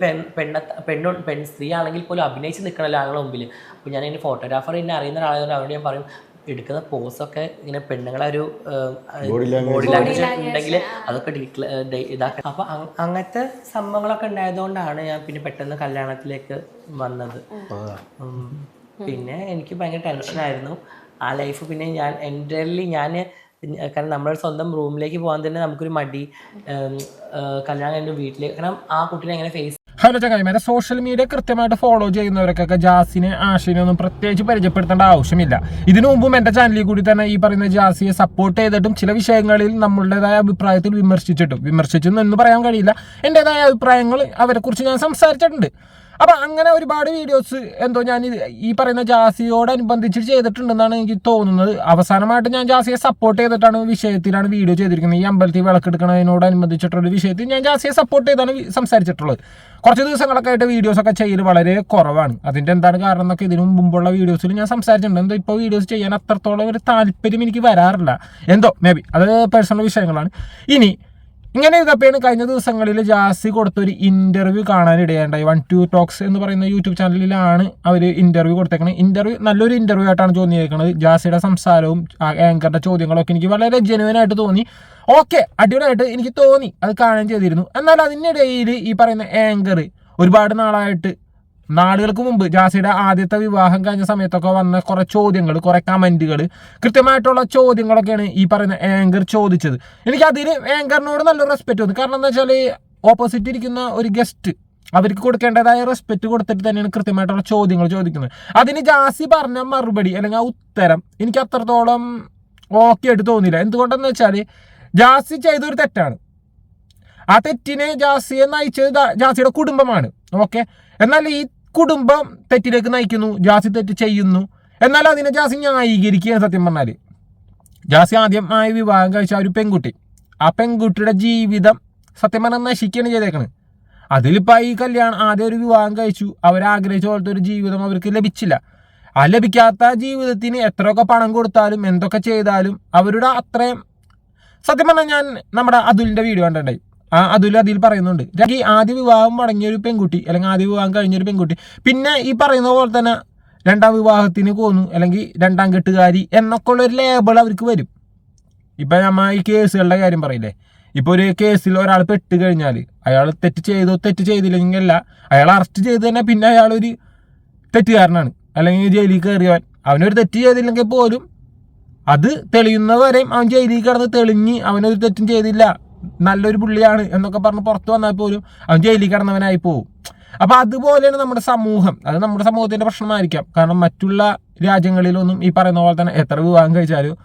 പെൺ പെണ്ണ പെണ്ണു പെൺ സ്ത്രീ ആണെങ്കിൽ പോലും അഭിനയിച്ച് നിൽക്കണല്ലോ ആളുടെ മുമ്പിൽ അപ്പോൾ ഞാൻ എന്റെ ഫോട്ടോഗ്രാഫർ എന്നെ അറിയുന്ന ഒരാളായതുകൊണ്ട് അവരോട് ഞാൻ പറയും എടുക്കുന്ന പോസൊക്കെ ഇങ്ങനെ പെണ്ണുങ്ങളെ ഒരു ബോഡി ലാംഗ്വേജ് ഉണ്ടെങ്കിൽ അതൊക്കെ ഡീക്ല ഇതാക്കണം. അപ്പോൾ അങ്ങനത്തെ സംഭവങ്ങളൊക്കെ ഉണ്ടായതുകൊണ്ടാണ് ഞാൻ പിന്നെ പെട്ടെന്ന് കല്യാണത്തിലേക്ക് വന്നത്. പിന്നെ എനിക്ക് ഭയങ്കര ടെൻഷനായിരുന്നു ആ ലൈഫ് പിന്നെ ഞാൻ എന്റെ ഞാൻ കാരണം നമ്മുടെ സ്വന്തം റൂമിലേക്ക് പോകാൻ തന്നെ നമുക്കൊരു മടി. കല്യാണം കഴിഞ്ഞ വീട്ടിലേക്ക് കാരണം ആ കുട്ടീനെ എങ്ങനെ ഫേസ് ഹലോ ചങ്ങായിമാരെ സോഷ്യൽ മീഡിയ കൃത്യമായിട്ട് ഫോളോ ചെയ്യുന്നവർക്കൊക്കെ ജാസിനെ ആഷിനെ ഒന്നും പ്രത്യേകിച്ച് പരിചയപ്പെടുത്തേണ്ട ആവശ്യമില്ല. ഇതിനു മുമ്പും എന്റെ ചാനലിൽ കൂടി തന്നെ ഈ പറയുന്ന ജാസിയെ സപ്പോർട്ട് ചെയ്തിട്ടും ചില വിഷയങ്ങളിൽ നമ്മളുടേതായ അഭിപ്രായത്തിൽ വിമർശിച്ചിട്ടും. വിമർശിച്ചു എന്ന് പറയാൻ കഴിയില്ല. എന്റെതായ അഭിപ്രായങ്ങൾ അവരെക്കുറിച്ച് ഞാൻ സംസാരിച്ചിട്ടുണ്ട്. അപ്പൊ അങ്ങനെ ഒരുപാട് വീഡിയോസ് എന്തോ ഞാൻ ഈ പറയുന്ന ജാസിയോടനുബന്ധിച്ച് ചെയ്തിട്ടുണ്ടെന്നാണ് എനിക്ക് തോന്നുന്നത്. അവസാനമായിട്ട് ഞാൻ ജാസിയെ സപ്പോർട്ട് ചെയ്തിട്ടാണ് വിഷയത്തിലാണ് വീഡിയോ ചെയ്തിരിക്കുന്നത്. ഈ അമ്പലത്തിൽ വിളക്കെടുക്കുന്നതിനോടനുബന്ധിച്ചിട്ടുള്ള വിഷയത്തിൽ ഞാൻ ജാസിയെ സപ്പോർട്ട് ചെയ്താണ് സംസാരിച്ചിട്ടുള്ളത്. കുറച്ച് ദിവസങ്ങളൊക്കെ ആയിട്ട് വീഡിയോസൊക്കെ ചെയ്യൽ വളരെ കുറവാണ്. അതിന്റെ എന്താണ് കാരണം എന്നൊക്കെ ഇതിനു മുമ്പുള്ള വീഡിയോസിൽ ഞാൻ സംസാരിച്ചിട്ടുണ്ട്. എന്തോ ഇപ്പോൾ വീഡിയോസ് ചെയ്യാൻ അത്രത്തോളം ഒരു താല്പര്യം എനിക്ക് വരാറില്ല. എന്തോ മേ ബി അത് പേഴ്സണൽ വിഷയങ്ങളാണ്. ഇനി ഇങ്ങനെ ഇതപ്പോഴാണ് കഴിഞ്ഞ ദിവസങ്ങളിൽ ജാസി കൊടുത്തൊരു ഇന്റർവ്യൂ കാണാനിടയുണ്ടായി. വൺ ടു ടോക്സ് എന്ന് പറയുന്ന യൂട്യൂബ് ചാനലിലാണ് അവർ ഇന്റർവ്യൂ കൊടുത്തേക്കുന്നത് ഇന്റർവ്യൂ നല്ലൊരു ഇന്റർവ്യൂ ആയിട്ടാണ് തോന്നിയേക്കുന്നത് ജാസിയുടെ സംസാരവും ആങ്കറിന്റെ ചോദ്യങ്ങളൊക്കെ എനിക്ക് വളരെ ജെനുവൻ ആയിട്ട് തോന്നി. ഓക്കെ അടിപൊളിയായിട്ട് എനിക്ക് തോന്നി. അത് കാണുകയും ചെയ്തിരുന്നു. എന്നാൽ അതിനിടയിൽ ഈ പറയുന്ന ആങ്കർ ഒരുപാട് നാളായിട്ട് നാളുകൾക്ക് മുമ്പ് ജാസിയുടെ ആദ്യത്തെ വിവാഹം കഴിഞ്ഞ സമയത്തൊക്കെ വന്ന കുറെ ചോദ്യങ്ങൾ കുറെ കമന്റുകൾ കൃത്യമായിട്ടുള്ള ചോദ്യങ്ങളൊക്കെയാണ് ഈ പറയുന്ന ആങ്കർ ചോദിച്ചത്. എനിക്ക് അതിന് ആങ്കറിനോട് നല്ല റെസ്പെക്ട് തോന്നി കാരണം എന്താ വെച്ചാൽ ഓപ്പോസിറ്റ് ഇരിക്കുന്ന ഒരു ഗസ്റ്റ് അവർക്ക് കൊടുക്കേണ്ടതായ റെസ്പെക്ട് കൊടുത്തിട്ട് തന്നെയാണ് കൃത്യമായിട്ടുള്ള ചോദ്യങ്ങൾ ചോദിക്കുന്നത്. അതിന് ജാസി പറഞ്ഞ മറുപടി അല്ലെങ്കിൽ ആ ഉത്തരം എനിക്ക് അത്രത്തോളം ഓക്കെ ആയിട്ട് തോന്നിയില്ല. എന്തുകൊണ്ടെന്ന് വെച്ചാൽ ജാസി ചെയ്തൊരു തെറ്റാണ്. ആ തെറ്റിനെ ജാസിയെ നയിച്ചത് ജാസിയുടെ കുടുംബമാണ്. ഓക്കെ എന്നാൽ ഈ കുടുംബം തെറ്റിലേക്ക് നയിക്കുന്നു ജാസി തെറ്റ് ചെയ്യുന്നു. എന്നാൽ അതിനെ ജാസി ന്യായീകരിക്കുകയാണ് സത്യം പറഞ്ഞാൽ ജാസി ആദ്യമായി വിവാഹം കഴിച്ച ഒരു പെൺകുട്ടി. ആ പെൺകുട്ടിയുടെ ജീവിതം സത്യം പറഞ്ഞാൽ നശിക്കുകയാണ് ചെയ്തേക്കണത് അതിലിപ്പോൾ ഈ കല്യാണം ആദ്യം ഒരു വിവാഹം കഴിച്ചു. അവരാഗ്രഹിച്ച പോലത്തെ ഒരു ജീവിതം അവർക്ക് ലഭിച്ചില്ല. ആ ലഭിക്കാത്ത ജീവിതത്തിന് എത്രയൊക്കെ പണം കൊടുത്താലും എന്തൊക്കെ ചെയ്താലും അവരുടെ അത്രയും സത്യം പറഞ്ഞാൽ ഞാൻ നമ്മുടെ അതുലിന്റെ വീഡിയോ കണ്ടിട്ടുണ്ടായി. ആ അതിൽ അതിൽ പറയുന്നുണ്ട്. ഈ ആദ്യ വിവാഹം മടങ്ങിയ ഒരു പെൺകുട്ടി അല്ലെങ്കിൽ ആദ്യ വിവാഹം കഴിഞ്ഞ ഒരു പെൺകുട്ടി. പിന്നെ ഈ പറയുന്ന പോലെ തന്നെ രണ്ടാം വിവാഹത്തിന് പോന്നു അല്ലെങ്കിൽ രണ്ടാം കെട്ടുകാരി എന്നൊക്കെ ഉള്ള ഒരു ലേബിൾ അവർക്ക് വരും. ഇപ്പൊ നമ്മ ഈ കേസുകളുടെ കാര്യം പറയില്ലേ? ഇപ്പൊ ഒരു കേസിൽ ഒരാൾ പെട്ട് കഴിഞ്ഞാൽ അയാൾ തെറ്റ് ചെയ്തോ തെറ്റ് ചെയ്തില്ലെങ്കിൽ അല്ല. അയാൾ അറസ്റ്റ് ചെയ്ത് തന്നെ പിന്നെ അയാൾ ഒരു തെറ്റുകാരനാണ്. അല്ലെങ്കിൽ ജയിലിൽ കയറിയവൻ. അവനൊരു തെറ്റ് ചെയ്തില്ലെങ്കിൽ പോലും അത് തെളിയുന്നവരെയും അവൻ ജയിലിൽ കിടന്ന് തെളിഞ്ഞ് അവനൊരു തെറ്റും ചെയ്തില്ല. നല്ലൊരു പുള്ളിയാണ് എന്നൊക്കെ പറഞ്ഞ് പുറത്ത് വന്നാൽ പോലും അവൻ ജയിലിൽ കിടന്നവനായി പോകും അപ്പൊ അതുപോലെയാണ് നമ്മുടെ സമൂഹം. അത് നമ്മുടെ സമൂഹത്തിന്റെ പ്രശ്നമായിരിക്കാം. കാരണം മറ്റുള്ള രാജ്യങ്ങളിലൊന്നും ഈ പറയുന്ന പോലെ തന്നെ എത്ര വിവാഹം കഴിച്ചാലും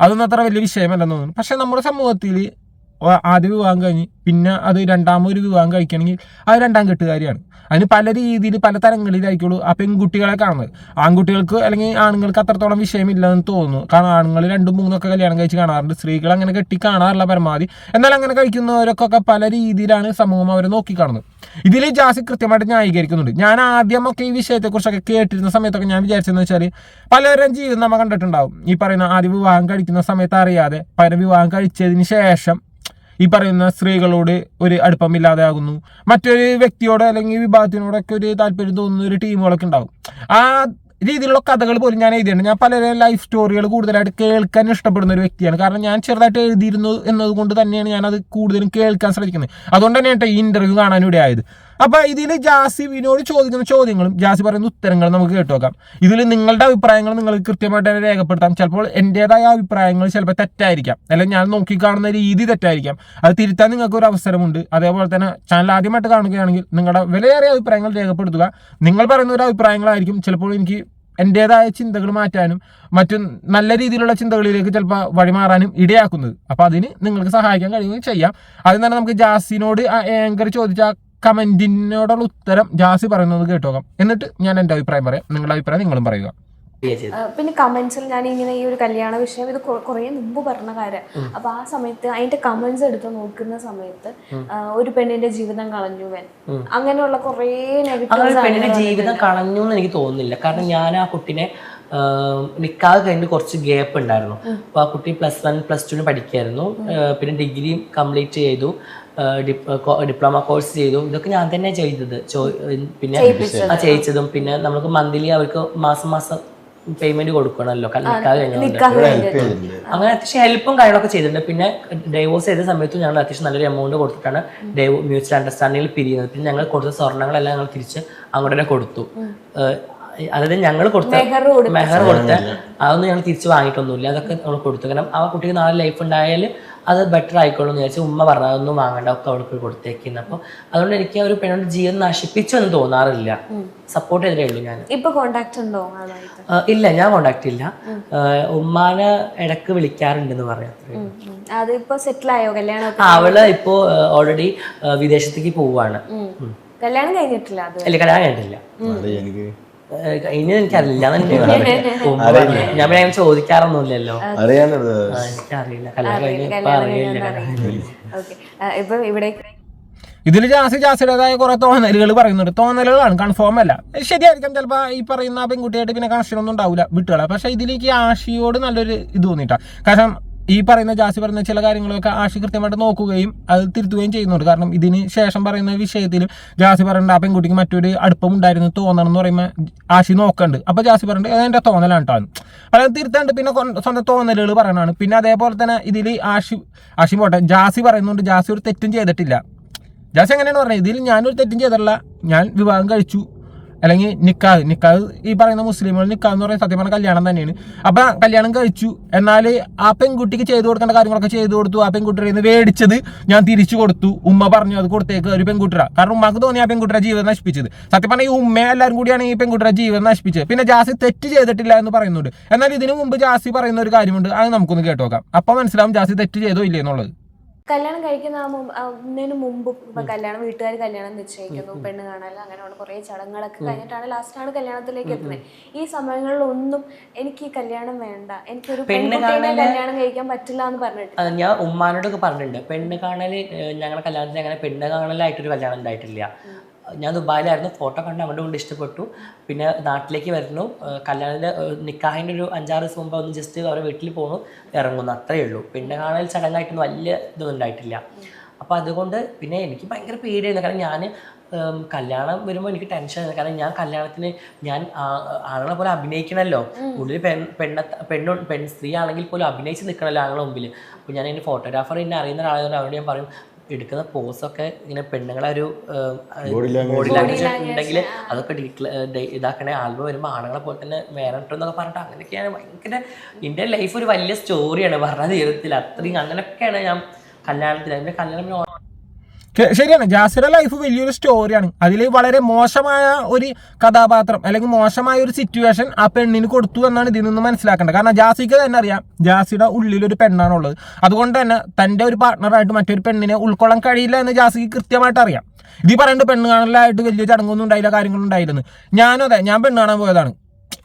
അതൊന്നും അത്ര വലിയ വിഷയമല്ലെന്ന് തോന്നുന്നു. പക്ഷേ നമ്മുടെ സമൂഹത്തിൽ ആദ്യ വിവാഹം കഴിഞ്ഞ് പിന്നെ അത് രണ്ടാമൊരു വിവാഹം കഴിക്കണമെങ്കിൽ അത് രണ്ടാം കെട്ടുകാരിയാണ്. അതിന് പല രീതിയിൽ പല തരങ്ങളിലായിരിക്കുള്ളൂ ആ പെൺകുട്ടികളെ കാണുന്നത്. ആൺകുട്ടികൾക്ക് അല്ലെങ്കിൽ ആണുങ്ങൾക്ക് അത്രത്തോളം വിഷയമില്ലെന്ന് തോന്നുന്നു. കാരണം ആണുങ്ങൾ രണ്ടും മൂന്നൊക്കെ കല്യാണം കഴിച്ച് കാണാറുണ്ട്. സ്ത്രീകൾ അങ്ങനെ കെട്ടി കാണാറില്ല പരമാവധി. എന്നാൽ അങ്ങനെ കഴിക്കുന്നവരൊക്കെ പല രീതിയിലാണ് സമൂഹം അവരെ നോക്കിക്കാണുന്നത്. ഇതിൽ ജാസി കൃത്യമായിട്ട് ന്യായീകരിക്കുന്നുണ്ട്. ഞാൻ ആദ്യമൊക്കെ ഈ വിഷയത്തെക്കുറിച്ചൊക്കെ കേട്ടിരുന്ന സമയത്തൊക്കെ ഞാൻ വിചാരിച്ചതെന്ന് വെച്ചാൽ പലരും ജീവിതം നമ്മൾ കണ്ടിട്ടുണ്ടാവും. ഈ പറയുന്ന ആദ്യ വിവാഹം കഴിക്കുന്ന സമയത്ത് അറിയാതെ പല വിവാഹം കഴിച്ചതിന് ശേഷം ഈ പറയുന്ന സ്ത്രീകളോട് ഒരു അടുപ്പമില്ലാതെ ആകുന്നു മറ്റൊരു വ്യക്തിയോട് അല്ലെങ്കിൽ വിഭാഗത്തിനോടൊക്കെ ഒരു താല്പര്യം തോന്നുന്ന ഒരു ടീമുകളൊക്കെ ഉണ്ടാകും. ആ രീതിയിലുള്ള കഥകൾ പോലും ഞാൻ എഴുതിയിട്ടുണ്ട്. ഞാൻ പലരും ലൈഫ് സ്റ്റോറികൾ കൂടുതലായിട്ട് കേൾക്കാൻ ഇഷ്ടപ്പെടുന്ന ഒരു വ്യക്തിയാണ്. കാരണം ഞാൻ ചെറുതായിട്ട് എഴുതിയിരുന്നു എന്നതുകൊണ്ട് തന്നെയാണ് ഞാൻ അത് കൂടുതലും കേൾക്കാൻ ശ്രമിക്കുന്നത്. അതുകൊണ്ട് തന്നെയാണ് ഈ ഇന്റർവ്യൂ കാണാൻ ഇടയായത് അപ്പൊ ഇതിൽ ജാസി വിനോട് ചോദിക്കുന്ന ചോദ്യങ്ങളും ജാസി പറയുന്ന ഉത്തരങ്ങളും നമുക്ക് കേട്ടു നോക്കാം. ഇതിൽ നിങ്ങളുടെ അഭിപ്രായങ്ങൾ നിങ്ങൾ കൃത്യമായിട്ട് തന്നെ രേഖപ്പെടുത്താം. ചിലപ്പോൾ എന്റെതായ അഭിപ്രായങ്ങൾ ചിലപ്പോൾ തെറ്റായിരിക്കാം. അല്ലെങ്കിൽ ഞാൻ നോക്കി കാണുന്ന രീതി തെറ്റായിരിക്കാം. അത് തിരുത്താൻ നിങ്ങൾക്ക് ഒരു അവസരമുണ്ട്. അതേപോലെ തന്നെ ചാനൽ ആദ്യമായിട്ട് കാണുകയാണെങ്കിൽ നിങ്ങളുടെ വിലയേറിയ അഭിപ്രായങ്ങൾ രേഖപ്പെടുത്തുക. നിങ്ങൾ പറയുന്ന ഒരു അഭിപ്രായങ്ങളായിരിക്കും. ചിലപ്പോൾ എനിക്ക് എന്റെതായ ചിന്തകൾ മാറ്റാനും മറ്റു നല്ല രീതിയിലുള്ള ചിന്തകളിലേക്ക് ചിലപ്പോൾ വഴിമാറാനും ഇടയാക്കുന്നത്. അപ്പോൾ അതിന് നിങ്ങൾക്ക് സഹായിക്കാൻ കഴിയുകയും ചെയ്യാം. അതിന് തന്നെ നമുക്ക് ജാസിനോട് ആ ആങ്കർ ചോദിച്ച കമന്റിനോടുള്ള ഉത്തരം ജാസി പറയുന്നത് കേട്ടോക്കാം. എന്നിട്ട് ഞാൻ എന്റെ അഭിപ്രായം പറയാം. നിങ്ങളുടെ അഭിപ്രായം നിങ്ങളും പറയുക. പിന്നെ കമന്റ്സിൽ ഞാൻ ഇങ്ങനെ ഈ ഒരു കല്യാണ വിഷയം ഇത് കുറെ മുമ്പ് പറഞ്ഞ കാര്യം. അപ്പൊ ആ സമയത്ത് അതിന്റെ കമന്റ്സ് എടുത്ത് നോക്കുന്ന സമയത്ത് ഒരു പെണ്ണിന്റെ ജീവിതം കളഞ്ഞു വൻ അങ്ങനെയുള്ള കുറേ നെഗറ്റീവ് പെണ്ണിന്റെ ജീവിതം കളഞ്ഞു എന്ന് എനിക്ക് തോന്നുന്നില്ല. കാരണം ഞാൻ ആ കുട്ടിനെ നിക്കാതെ കഴിഞ്ഞ് കുറച്ച് ഗ്യാപ്പ് ഉണ്ടായിരുന്നു. അപ്പോൾ ആ കുട്ടി പ്ലസ് വൺ പ്ലസ് ടുവിന് പഠിക്കായിരുന്നു. പിന്നെ ഡിഗ്രി കംപ്ലീറ്റ് ചെയ്തു. ഡിപ്ലോമ കോഴ്സ് ചെയ്തു ഇതൊക്കെ ഞാൻ തന്നെ ചെയ്തത്. ചോ- പിന്നെ ആ ചെയ്യിച്ചതും പിന്നെ നമുക്ക് മന്ത്ലി അവർക്ക് മാസം മാസം പേയ്മെന്റ് കൊടുക്കണമല്ലോ. നിൽക്കാതെ അങ്ങനെ അത്യാവശ്യം ഹെൽപ്പും കാര്യങ്ങളൊക്കെ ചെയ്തിട്ടുണ്ട്. പിന്നെ ഡൈവോഴ്സ് ചെയ്ത സമയത്തും ഞങ്ങൾ അത്യാവശ്യം നല്ലൊരു എമൗണ്ട് കൊടുത്തിട്ടാണ് ഡൈവോ മ്യൂച്വൽ അണ്ടർസ്റ്റാൻഡിങ്ങിൽ പിരിയുന്നത്. പിന്നെ ഞങ്ങൾ കൊടുത്ത സ്വർണങ്ങളെല്ലാം ഞങ്ങൾ തിരിച്ച് അങ്ങോട്ട് തന്നെ കൊടുത്തു. അതായത് ഞങ്ങൾ കൊടുത്ത മെഹർ കൊടുത്തു. അതൊന്നും ഞങ്ങൾ തിരിച്ചു വാങ്ങിയിട്ടൊന്നുമില്ല. അതൊക്കെ നമ്മൾ കൊടുത്തു. കാരണം ആ കുട്ടിക്ക് നാളെ ലൈഫ് ഉണ്ടായാൽ അത് ബെറ്റർ ആയിക്കോളും എന്ന് വിചാരിച്ച് ഉമ്മ പറഞ്ഞു അതൊന്നും വാങ്ങണ്ട. ഒക്കെ അവൾക്ക് കൊടുത്തേക്കുന്നു. അപ്പോൾ അതുകൊണ്ട് എനിക്ക് ഒരു പെണ്ണോട് ജീവിതം നശിപ്പിച്ചു എന്ന് തോന്നാറില്ല. സപ്പോർട്ട് ചെയ്തേ ഉള്ളൂ ഞാൻ ഇപ്പൊ കോണ്ടാക്ട് ഉണ്ടോ ആളായിട്ട് ഇല്ല ഞാൻ കോണ്ടാക്ട് ഇല്ല. ഉമ്മാനെ ഇടയ്ക്ക് വിളിക്കാറുണ്ടെന്ന് പറയാം അത്രേ അത് ഇപ്പൊ സെറ്റിൽ ആയോ? കല്യാണം ആ, അവൾ ഇപ്പോ ഓൾറെഡി വിദേശത്തേക്ക് പോവാണ്. കല്യാണം കഴിഞ്ഞിട്ടില്ല അല്ല കല്യാണം കഴിഞ്ഞിട്ടില്ല. ഇനി എനിക്കറിയില്ല. ഞാൻ പിന്നെ ചോദിക്കാറൊന്നുമില്ലല്ലോ. എനിക്കറിയില്ല. കല്യാണം കഴിഞ്ഞ് ഇപ്പൊ അറിയില്ല ഇപ്പൊ ഇവിടെ ഇതിൽ ജാസി ജാസിയുടേതായ കുറെ തോന്നലുകൾ പറയുന്നുണ്ട്. തോന്നലുകളാണ് കൺഫേം അല്ല. ശരിയായിരിക്കാം ചിലപ്പോൾ ഈ പറയുന്ന പെൺകുട്ടിയായിട്ട് പിന്നെ കണക്ഷൻ ഒന്നും ഉണ്ടാവില്ല വിട്ടുകള. പക്ഷെ ഇതിലേക്ക് ആഷിയോട് നല്ലൊരു ഇത് തോന്നിട്ടാ. കാരണം ഈ പറയുന്ന ജാസി പറയുന്ന ചില കാര്യങ്ങളൊക്കെ ആഷി കൃത്യമായിട്ട് നോക്കുകയും അത് തിരുത്തുകയും ചെയ്യുന്നുണ്ട്. കാരണം ഇതിന് ശേഷം പറയുന്ന വിഷയത്തിൽ ജാസി പറയേണ്ട ആ പെൺകുട്ടിക്ക് മറ്റൊരു അടുപ്പം ഉണ്ടായിരുന്നു തോന്നണം എന്ന് പറയുമ്പോൾ ആഷി നോക്കണ്ട്. അപ്പൊ ജാസി പറയേണ്ടത് "അത് എന്റെ തോന്നലാണ് കേട്ടോ അത് തിരുത്താണ്ട് പിന്നെ സ്വന്തം തോന്നലുകൾ പറയണതാണ്. പിന്നെ അതേപോലെ തന്നെ ഇതിൽ ആഷി ആഷി പോട്ടെ ജാസി പറയുന്നുണ്ട് ജാസി ഒരു തെറ്റും ചെയ്തിട്ടില്ല. ജാസി എങ്ങനെയാണ് പറഞ്ഞത്? ഇതിൽ ഞാനൊരു തെറ്റും ചെയ്തിട്ടില്ല. ഞാൻ വിവാഹം കഴിച്ചു. അല്ലെങ്കിൽ നിക്കാഹ് നിക്കാഹ്. ഈ പറയുന്ന മുസ്ലിമുകൾ നിക്കാഹ് എന്ന് പറയുന്നത് സത്യം പറഞ്ഞ കല്യാണം തന്നെയാണ്. അപ്പൊ കല്യാണം കഴിച്ചു. എന്നാൽ ആ പെൺകുട്ടിക്ക് ചെയ്തു കൊടുക്കേണ്ട കാര്യങ്ങളൊക്കെ ചെയ്തു കൊടുത്തു. ആ പെൺകുട്ടിയുടെ നിന്ന് മേടിച്ചത് ഞാൻ തിരിച്ചു കൊടുത്തു. ഉമ്മ പറഞ്ഞു അത് കൊടുത്തേക്ക് ഒരു പെൺകുട്ടിര കാരണം ഉമ്മക്ക് തോന്നി ആ പെൺകുട്ടിയുടെ ജീവിതം നശിപ്പിച്ചത്. സത്യം പറഞ്ഞാൽ ഈ ഉമ്മ എല്ലാവരും കൂടിയാണ് ഈ പെൺകുട്ടിയുടെ ജീവിതം നശിപ്പിച്ചത്. പിന്നെ ജാസി തെറ്റ് ചെയ്തിട്ടില്ല എന്ന് പറയുന്നുണ്ട്. എന്നാൽ ഇതിനു മുമ്പ് ജാസി പറയുന്ന ഒരു കാര്യമുണ്ട്. അത് നമുക്കൊന്ന് കേട്ടോക്കാം അപ്പൊ മനസ്സിലാവും ജാസി തെറ്റ് ചെയ്തോ ഇല്ലേ എന്നുള്ളത്. കല്യാണം കഴിക്കുന്ന ആ മുമ്പ്- ഇപ്പൊ കല്യാണം വീട്ടുകാർ കല്യാണം നിശ്ചയിക്കുന്നു പെണ്ണ് കാണാൻ അങ്ങനെയുള്ള കുറെ ചടങ്ങുകളൊക്കെ കഴിഞ്ഞിട്ടാണ് ലാസ്റ്റാണ് കല്യാണത്തിലേക്ക് എത്തുന്നത് ഈ സമയങ്ങളിലൊന്നും എനിക്ക് ഈ കല്യാണം വേണ്ട. എനിക്കൊരു പെൺകുട്ടീനെ കല്യാണം കഴിക്കാൻ പറ്റില്ല എന്ന് പറഞ്ഞിട്ട്. ഞാൻ ഉമ്മാനോടൊക്കെ പറഞ്ഞിട്ടുണ്ട്. പെണ്ണ് കാണൽ ഞങ്ങളുടെ കല്യാണത്തിന് അങ്ങനെ പെണ്ണ് കാണലായിട്ടൊരു കല്യാണം ഉണ്ടായിട്ടില്ല. ഞാൻ ദുബായിലായിരുന്നു. ഫോട്ടോ കണ്ട് അങ്ങോട്ട് കൊണ്ട് ഇഷ്ടപ്പെട്ടു. പിന്നെ നാട്ടിലേക്ക് വരുന്നു. കല്യാണത്തിന്റെ നിക്കാഹിന്റെ ഒരു അഞ്ചാറ് ദിവസം മുമ്പ് ഒന്ന് ജസ്റ്റ് അവരുടെ വീട്ടിൽ പോകുന്നു ഇറങ്ങുന്നു. അത്രയേ ഉള്ളൂ. പിന്നെ കാണാൻ ചടങ്ങായിട്ടൊന്നും വലിയ ഇതൊന്നും ഉണ്ടായിട്ടില്ല. അപ്പോൾ അതുകൊണ്ട് പിന്നെ എനിക്ക് ഭയങ്കര പേടിയായിരുന്നു. കാരണം ഞാൻ കല്യാണം വരുമ്പോൾ എനിക്ക് ടെൻഷൻ കാരണം ഞാൻ കല്യാണത്തിന് ഞാൻ ആണുങ്ങളെ പോലെ അഭിനയിക്കണമല്ലോ ഉള്ളിൽ പെൺ പെണ്ണ പെണ്ണു പെൺ സ്ത്രീ ആണെങ്കിൽ പോലും അഭിനയിച്ച് നിൽക്കണമല്ലോ ആണുങ്ങളുടെ മുമ്പിൽ അപ്പോൾ ഞാൻ എന്റെ ഫോട്ടോഗ്രാഫർ എന്നെ അറിയുന്ന ഒരാളായതുകൊണ്ട് അവരോട് ഞാൻ പറയും എടുക്കുന്ന പോസൊക്കെ ഇങ്ങനെ പെണ്ണുങ്ങളെ ഒരു ബോഡി ലാംഗ്വേജ് ഉണ്ടെങ്കിൽ അതൊക്കെ ഇതാക്കണേ. ആൽബം വരുമ്പോൾ ആണുങ്ങളെ പോലെ തന്നെ വേറെ എന്നൊക്കെ പറഞ്ഞിട്ട് അങ്ങനെയൊക്കെയാണ് ഭയങ്കര ഇന്ത്യൻ ലൈഫ് ഒരു വലിയ സ്റ്റോറിയാണ് പറഞ്ഞ തീരത്തിൽ അത്രയും അങ്ങനെയൊക്കെയാണ് ഞാൻ കല്യാണത്തിൽ അതിന്റെ കല്യാണം ശരിയാണ്. ജാസിയുടെ ലൈഫ് വലിയൊരു സ്റ്റോറിയാണ് അതിൽ വളരെ മോശമായ ഒരു കഥാപാത്രം അല്ലെങ്കിൽ മോശമായ ഒരു സിറ്റുവേഷൻ ആ പെണ്ണിന് കൊടുത്തു എന്നാണ് ഇതിൽ നിന്ന് മനസ്സിലാക്കേണ്ടത്. കാരണം ജാസിക്ക് തന്നെ അറിയാം ജാസിയുടെ ഉള്ളിലൊരു പെണ്ണാണുള്ളത്. അതുകൊണ്ട് തന്നെ തന്റെ ഒരു പാർട്ട്ണറായിട്ട് മറ്റൊരു പെണ്ണിനെ ഉൾക്കൊള്ളാൻ കഴിയില്ല എന്ന് ജാസിക്ക് കൃത്യമായിട്ട് അറിയാം. ഇത് പറയേണ്ട പെണ്ണ് കാണലായിട്ട് വലിയ ചടങ്ങൊന്നും ഉണ്ടായില്ല കാര്യങ്ങളൊന്നും ഉണ്ടായില്ലെന്ന്. ഞാനും അതെ ഞാൻ പെണ്ണ് കാണാൻ പോയതാണ്.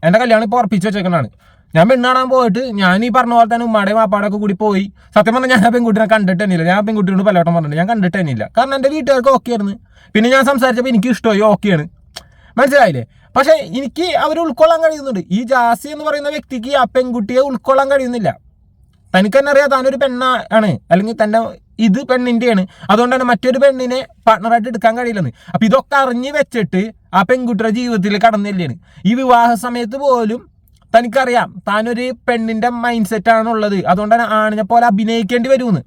എന്റെ കല്യാണം ഇപ്പോൾ ഉറപ്പിച്ച് വെച്ചേക്കണാണ് ഞാൻ പെണ്ണാടാൻ പോയിട്ട് ഞാൻ ഈ പറഞ്ഞ പോലെ തന്നെ ഉമ്മാടെയും വാപ്പാടൊക്കെ കൂടി പോയി. സത്യം പറഞ്ഞാൽ ഞാൻ പെൺകുട്ടിനെ കണ്ടിട്ട് തന്നെയില്ല ഞാൻ പെൺകുട്ടിയോട് പലവട്ടം പറഞ്ഞിട്ടുണ്ട്. ഞാൻ കണ്ടിട്ട് തന്നെയില്ല കാരണം എന്റെ വീട്ടുകാർക്ക് ഓക്കെ ആയിരുന്നു. പിന്നെ ഞാൻ സംസാരിച്ചപ്പോൾ എനിക്ക് ഇഷ്ടമായി ഓക്കെയാണ് മനസ്സിലായില്ലേ? പക്ഷേ എനിക്ക് അവർ ഉൾക്കൊള്ളാൻ കഴിയുന്നുണ്ട്. ഈ ജാസി എന്ന് പറയുന്ന വ്യക്തിക്ക് ആ പെൺകുട്ടിയെ ഉൾക്കൊള്ളാൻ കഴിയുന്നില്ല. തനിക്ക് തന്നെ അറിയാം താനൊരു പെണ്ണാണ് അല്ലെങ്കിൽ തന്റെ ഇത് പെണ്ണിന്റെയാണ്. അതുകൊണ്ട് തന്നെ മറ്റൊരു പെണ്ണിനെ പാർട്ണറായിട്ട് എടുക്കാൻ കഴിയില്ലെന്ന്. അപ്പം ഇതൊക്കെ അറിഞ്ഞ് വെച്ചിട്ട് ആ പെൺകുട്ടിയുടെ ജീവിതത്തിൽ കടന്നില്ലാണ് ഈ വിവാഹ സമയത്ത് പോലും തനിക്കറിയാം താനൊരു പെണ്ണിന്റെ മൈൻഡ് സെറ്റാണുള്ളത് അതുകൊണ്ട് തന്നെ ആണിനെ പോലെ അഭിനയിക്കേണ്ടി വരുമെന്ന്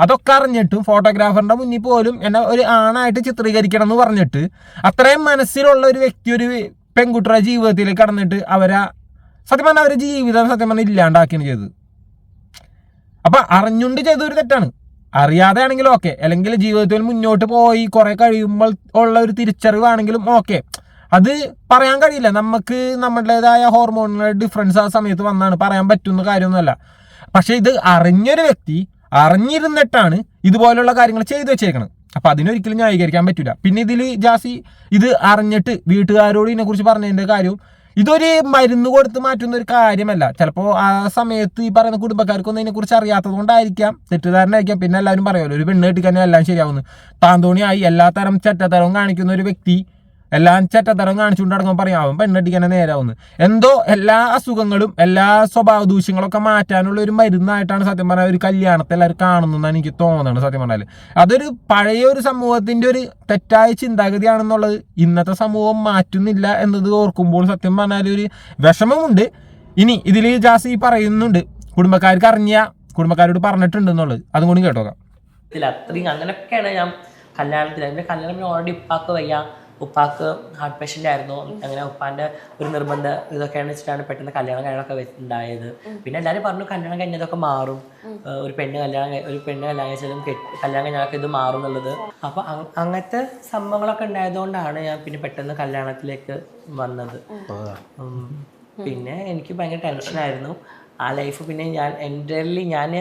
അതൊക്കെ അറിഞ്ഞിട്ടും ഫോട്ടോഗ്രാഫറിന്റെ മുന്നിൽ പോലും എന്നെ ഒരു ആണായിട്ട് ചിത്രീകരിക്കണം എന്ന് പറഞ്ഞിട്ട് അത്രയും മനസ്സിലുള്ള ഒരു വ്യക്തി ഒരു പെൺകുട്ടിയുടെ ജീവിതത്തിലേക്ക് കടന്നിട്ട് അവരെ സത്യം പറഞ്ഞാൽ അവരുടെ ജീവിതം സത്യം പറഞ്ഞാൽ ഇല്ലാണ്ടാക്കിയാണ് ചെയ്തത്. അപ്പൊ അറിഞ്ഞുകൊണ്ട് ചെയ്തൊരു തെറ്റാണ്. അറിയാതെ ആണെങ്കിലും ഓക്കെ അല്ലെങ്കിൽ ജീവിതത്തിൽ മുന്നോട്ട് പോയി കുറെ കഴിയുമ്പോൾ ഉള്ള ഒരു തിരിച്ചറിവാണെങ്കിലും ഓക്കെ അത് പറയാൻ കഴിയില്ല. നമുക്ക് നമ്മുടേതായ ഹോർമോണുകളുടെ ഡിഫറൻസ് ആ സമയത്ത് വന്നാണ് പറയാൻ പറ്റുന്ന കാര്യമൊന്നുമല്ല. പക്ഷേ ഇത് അറിഞ്ഞൊരു വ്യക്തി അറിഞ്ഞിരുന്നിട്ടാണ് ഇതുപോലുള്ള കാര്യങ്ങൾ ചെയ്തു വെച്ചേക്കണത്. അപ്പൊ അതിനൊരിക്കലും ന്യായീകരിക്കാൻ പറ്റില്ല പിന്നെ ഇതിൽ ജാസി ഇത് അറിഞ്ഞിട്ട് വീട്ടുകാരോട് ഇതിനെക്കുറിച്ച് പറഞ്ഞതിന്റെ കാര്യവും ഇതൊരു മരുന്ന് കൊടുത്ത് മാറ്റുന്ന ഒരു കാര്യമല്ല. ചിലപ്പോൾ ആ സമയത്ത് ഈ പറയുന്ന കുടുംബക്കാർക്കൊന്നും ഇതിനെക്കുറിച്ച് അറിയാത്തത് കൊണ്ടായിരിക്കാം. തെറ്റിദ്ധാരണയായിരിക്കാം. പിന്നെ എല്ലാവരും പറയുമല്ലോ ഒരു പെണ്ണ് കെട്ടിക്കഴിഞ്ഞാൽ എല്ലാം ശരിയാവുന്നു താന്തോണിയായി എല്ലാ തരം ചെറ്റത്തരവും കാണിക്കുന്ന ഒരു വ്യക്തി എല്ലാം ചെറ്റത്തരം കാണിച്ചുകൊണ്ട് നടക്കുമ്പോൾ പറയും അവൻ പെണ്ണടിക്കാനെ നേരാവുന്നു. എന്തോ എല്ലാ അസുഖങ്ങളും എല്ലാ സ്വഭാവ ദൂഷ്യങ്ങളൊക്കെ മാറ്റാനുള്ള ഒരു മരുന്നായിട്ടാണ് സത്യം പറഞ്ഞാൽ ഒരു കല്യാണത്തെ എല്ലാവരും കാണുന്നതെന്നാണ് എനിക്ക് തോന്നുന്നത് സത്യം പറഞ്ഞാൽ അതൊരു പഴയ ഒരു സമൂഹത്തിന്റെ ഒരു തെറ്റായ ചിന്താഗതിയാണെന്നുള്ളത് ഇന്നത്തെ സമൂഹം മാറ്റുന്നില്ല എന്നത് ഓർക്കുമ്പോൾ സത്യം പറഞ്ഞാൽ ഒരു വിഷമമുണ്ട്. ഇനി ഇതിൽ ജാസി പറയുന്നുണ്ട്. കുടുംബക്കാർക്ക് അറിഞ്ഞ കുടുംബക്കാരോട് പറഞ്ഞിട്ടുണ്ട് എന്നുള്ളത് അതും കൂടി കേട്ടോക്കാം. അത്രയും അങ്ങനെയൊക്കെയാണ് ഞാൻ കല്യാണത്തിൽ എന്റെ കല്യാണം ഓൾറെഡി ഇപ്പാക്ക് വയ്യ. ഉപ്പാക്ക് ഹാർട്ട് പേഷ്യന്റ് ആയിരുന്നു. അങ്ങനെ ഉപ്പാന്റെ ഒരു നിർബന്ധ ഇതൊക്കെയാണ് വെച്ചിട്ടാണ് പെട്ടെന്ന് കല്യാണം കാര്യങ്ങളൊക്കെ ഉണ്ടായത് പിന്നെ എല്ലാവരും പറഞ്ഞു കല്യാണം കഴിഞ്ഞതൊക്കെ മാറും. ഒരു പെണ്ണ് കല്യാണം ഒരു പെണ്ണ് കല്യാണം കഴിച്ചാലും കല്യാണം കഴിഞ്ഞാലൊക്കെ ഇത് മാറും എന്നുള്ളത് അപ്പോൾ അങ്ങനത്തെ സംഭവങ്ങളൊക്കെ ഉണ്ടായതുകൊണ്ടാണ് ഞാൻ പിന്നെ പെട്ടെന്ന് കല്യാണത്തിലേക്ക് വന്നത്. പിന്നെ എനിക്ക് ഭയങ്കര ടെൻഷനായിരുന്നു ആ ലൈഫ് പിന്നെ ഞാൻ എന്റെ ഞാൻ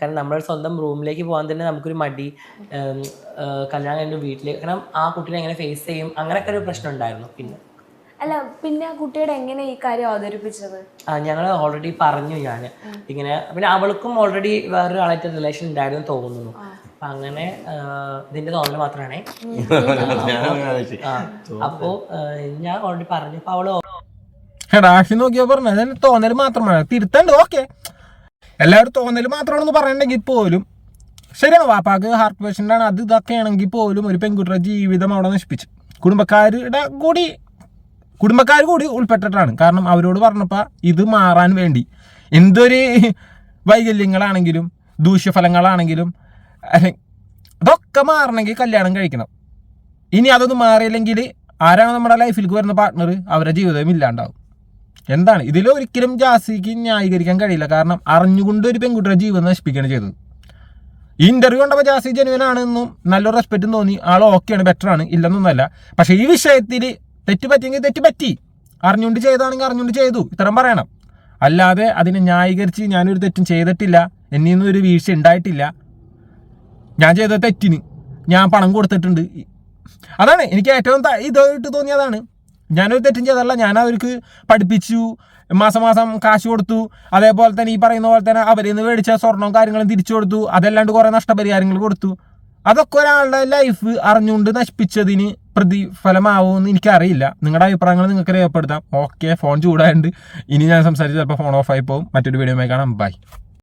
കാരണം നമ്മുടെ സ്വന്തം റൂമിലേക്ക് പോകാൻ തന്നെ നമുക്കൊരു മടി. കല്യാണം കഴിഞ്ഞ വീട്ടിലേക്ക്. കാരണം ആ കുട്ടീനെ എങ്ങനെ ഫേസ് ചെയ്യും? അങ്ങനെയൊക്കെ ഒരു പ്രശ്നം ഉണ്ടായിരുന്നു പിന്നെ. അല്ല പിന്നെ ആ കുട്ടിയുടെ എങ്ങനെ ഈ കാര്യം അവതരിപ്പിച്ചത്? ആ ഞങ്ങൾ ഓൾറെഡി പറഞ്ഞു ഞാൻ ഇങ്ങനെ പിന്നെ അവൾക്കും ഓൾറെഡി വേറൊരാളായിട്ട് റിലേഷൻ ഉണ്ടായിരുന്നു തോന്നുന്നു. അപ്പൊ അങ്ങനെ ഇതിന്റെ തോന്നൽ മാത്രമാണേ അപ്പോ ഞാൻ ഓൾറെഡി പറഞ്ഞു. അപ്പൊ അവൾ എടാ നോക്കിയാ പറഞ്ഞു തോന്നൽ മാത്രമാണ്. തിരുത്തണ്ട് ഓക്കെ. എല്ലാവരും തോന്നൽ മാത്രമാണെന്ന് പറയണ്ടെങ്കിൽ പോലും. ശരിയാണ് വാപ്പാക്ക് ഹാർട്ട് പേഷ്യന്റ് ആണ്. അത് ഇതൊക്കെ ആണെങ്കിൽ പോലും ഒരു പെൺകുട്ടിയുടെ ജീവിതം അവിടെ നശിപ്പിച്ചു. കുടുംബക്കാരുടെ കൂടി കുടുംബക്കാർ കൂടി ഉൾപ്പെട്ടിട്ടാണ്. കാരണം അവരോട് പറഞ്ഞപ്പോൾ ഇത് മാറാൻ വേണ്ടി. എന്തൊരു വൈകല്യങ്ങളാണെങ്കിലും ദൂഷ്യഫലങ്ങളാണെങ്കിലും അല്ലെ ഇതൊക്കെ മാറണമെങ്കിൽ കല്യാണം കഴിക്കണം. ഇനി അതൊന്നും മാറിയില്ലെങ്കിൽ ആരാണ് നമ്മുടെ ലൈഫിലേക്ക് വരുന്ന പാർട്ട്ണർ അവരുടെ ജീവിതം ഇല്ലാണ്ടാവും. എന്താണ്? ഇതിൽ ഒരിക്കലും ജാസിക്ക് ന്യായീകരിക്കാൻ കഴിയില്ല. കാരണം അറിഞ്ഞുകൊണ്ട് ഒരു പെൺകുട്ടിയുടെ ജീവൻ നശിപ്പിക്കുകയാണ് ചെയ്തത്. ഈ ഇന്റർവ്യൂ കണ്ടപ്പോൾ ജാസി ജനുവൻ ആണെന്നും നല്ലൊരു റെസ്പെക്റ്റും തോന്നി. ആൾ ഓക്കെയാണ് ബെറ്റർ ആണ് ഇല്ലെന്നൊന്നുമല്ല. പക്ഷേ ഈ വിഷയത്തിൽ തെറ്റ് പറ്റിയെങ്കിൽ തെറ്റ് പറ്റി. അറിഞ്ഞുകൊണ്ട് ചെയ്താണെങ്കിൽ അറിഞ്ഞുകൊണ്ട് ചെയ്തു. ഇത്തരം പറയണം. അല്ലാതെ അതിനെ ന്യായീകരിച്ച് ഞാനൊരു തെറ്റും ചെയ്തിട്ടില്ല. എന്നിൽ നിന്നും ഒരു വീഴ്ച ഉണ്ടായിട്ടില്ല. ഞാൻ ചെയ്ത തെറ്റിന് ഞാൻ പണം കൊടുത്തിട്ടുണ്ട്. അതാണ് എനിക്ക് ഏറ്റവും ഇതായിട്ട് തോന്നിയതാണ്. ഞാനൊരു തെറ്റും ചെയ്തല്ല ഞാൻ അവർക്ക് പഠിപ്പിച്ചു മാസം മാസം കാശ് കൊടുത്തു. അതേപോലെ തന്നെ ഈ പറയുന്ന പോലെ തന്നെ അവരിൽ നിന്ന് മേടിച്ച സ്വർണവും കാര്യങ്ങളും തിരിച്ചു കൊടുത്തു. അതല്ലാണ്ട് കുറേ നഷ്ടപരിഹാരങ്ങൾ കൊടുത്തു. അതൊക്കെ ഒരാളുടെ ലൈഫ് അറിഞ്ഞുകൊണ്ട് നശിപ്പിച്ചതിന് പ്രതിഫലമാവുമെന്ന് എനിക്കറിയില്ല. നിങ്ങളുടെ അഭിപ്രായങ്ങൾ നിങ്ങൾക്ക് രേഖപ്പെടുത്താം. ഓക്കെ ഫോൺ ചൂടായുണ്ട് ഇനി ഞാൻ സംസാരിച്ച് ചിലപ്പോൾ ഫോൺ ഓഫ് ആയി പോകും. മറ്റൊരു വീഡിയോ കാണാം. ബൈ